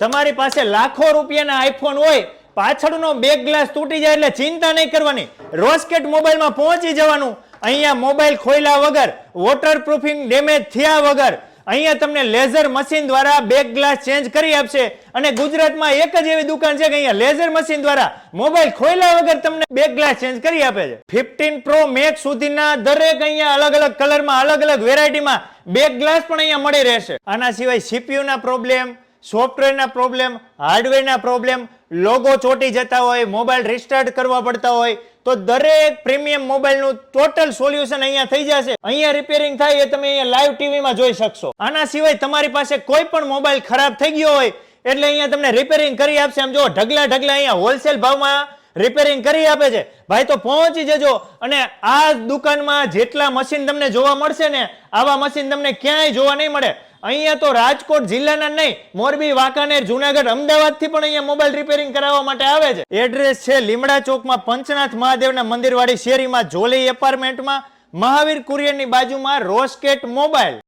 તમારી પાસે લાખો રૂપિયાના આઈફોન હોય, પાછળનો બેક ગ્લાસ તૂટી જાય એટલે ચિંતા નહીં કરવાની. રોસ્કેટ મોબાઈલમાં પહોંચી જવાનું. અહીંયા મોબાઈલ ખોલ્યા વગર વોટર પ્રૂફિંગ ડેમેજ થયા વગર. અહીંયા તમને લેઝર મશીન દ્વારા બેક ગ્લાસ ચેન્જ કરી આપશે. અને ગુજરાતમાં એક જ એવી દુકાન છે કે અહીંયા લેઝર મશીન દ્વારા મોબાઈલ ખોલ્યા વગર તમને બેક ગ્લાસ ચેન્જ કરી આપે છે. ફિફ્ટીન પ્રો મેક્સ સુધીના દરેક અહીંયા અલગ અલગ કલરમાં અલગ અલગ વેરાયટીમાં બેક ગ્લાસ પણ અહીંયા મળી રહેશે. આના સિવાય સીપીયુ ના પ્રોબ્લેમ સોફ્ટવેરના પ્રોબ્લેમ, હાર્ડવેરના પ્રોબ્લેમ લોગો ચોટી જતા હોય મોબાઈલ રિસ્ટાર્ટ કરવા પડતા હોય, તો દરેક પ્રીમિયમ મોબાઈલનું ટોટલ સોલ્યુશન અહીંયા થઈ જશે. અહીંયા રિપેરિંગ થાય એ તમે અહીંયા લાઈવ ટીવીમાં જોઈ શકશો. આના સિવાય તમારી પાસે કોઈ પણ મોબાઈલ ખરાબ થઈ ગયો હોય, એટલે અહીંયા તમને રિપેરિંગ કરી આપશે. આમ જો ઢગલા ઢગલા અહીંયા હોલસેલ ભાવમાં રિપેરિંગ કરી આપે છે. ભાઈ, તો પહોંચી જજો અને આ દુકાનમાં જેટલા મશીન તમને જોવા મળશે ને, આવા મશીન તમને ક્યાંય જોવા નહીં મળે. અહીંયા તો રાજકોટ જિલ્લાના નહીં, મોરબી, વાંકાનેર, જુનાગઢ અમદાવાદથી પણ અહીંયા મોબાઈલ રિપેરિંગ કરાવવા માટે આવે છે. એડ્રેસ છે લીમડા ચોકમાં પંચનાથ મહાદેવના મંદિરવાળી શેરીમાં જોલી એપાર્ટમેન્ટમાં મહાવીર કુરિયરની બાજુમાં રોસ્કેટ મોબાઈલ